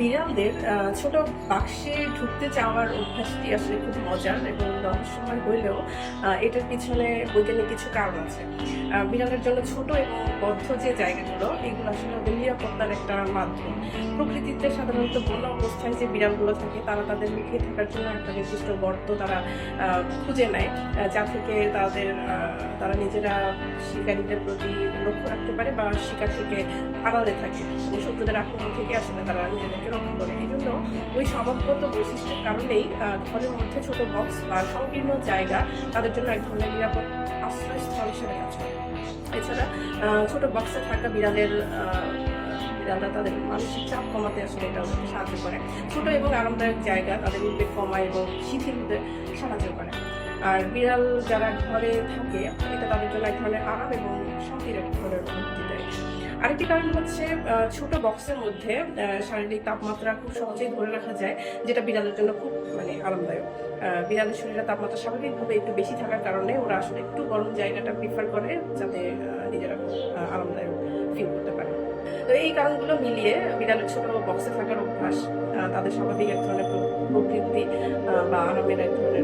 বিড়ালদের ছোট বাক্সে ঢুকতে চাওয়ার অভ্যাসটি আসলে খুব মজার এবং রহস্যময় হইলেও এটার পিছনে বৈজ্ঞানিক কিছু কারণ আছে। বিড়ালের জন্য ছোট এবং বদ্ধ যে জায়গাগুলো, এগুলো আসলে ওদের নিরাপত্তার একটা মাধ্যম। প্রকৃতিতে সাধারণত বন্য অবস্থায় যে বিড়ালগুলো থাকে, তারা তাদের লুকিয়ে থাকার জন্য একটা নির্দিষ্ট গর্ত তারা খুঁজে নেয় যা থেকে তাদের তারা নিজেরা শিকারীদের প্রতি লক্ষ্য রাখতে পারে বা শিকার থেকে আড়ালে থাকে। শত্রুদের আক্রমণ থেকে আসলে তারা নিজেদেরকে রক্ষা করে। এই জন্য ওই স্বভাবগত বৈশিষ্ট্যের কারণেই ঘরের মধ্যে ছোট বক্স বা সংকীর্ণ জায়গা তাদের জন্য এক ধরনের নিরাপদ আশ্রয়স্থল হিসেবে কাজ করে। এছাড়া ছোট বক্সে থাকা বিড়ালের বিড়ালরা তাদের মানসিক চাপ কমাতে আসলে এটা সাহায্য করে। ছোট এবং আরামদায়ক জায়গা তাদের উদ্বেগ কমায় এবং শিথিল হতে সাহায্য করে। আর বিড়াল যারা ঘরে থাকে, এটা তাদের জন্য এক ধরনের আরাম এবং শান্তির এক ধরনের অনুভূতি দেয়। আরেকটি কারণ হচ্ছে ছোট বক্সের মধ্যে শারীরিক তাপমাত্রা খুব সহজেই ধরে রাখা যায়, যেটা বিড়ালের জন্য খুব মানে আরামদায়ক। বিড়ালের শরীরে তাপমাত্রা স্বাভাবিকভাবে একটু বেশি থাকার কারণে ওরা আসলে একটু গরম জায়গাটা প্রিফার করে, যাতে নিজেরা আরামদায়ক ফিল করতে পারে। তো এই কারণগুলো মিলিয়ে বিড়ালের ছোট বক্সে থাকার অভ্যাস তাদের স্বাভাবিক এক ধরনের প্র- প্রবৃত্তি বা আরামের এক ধরনের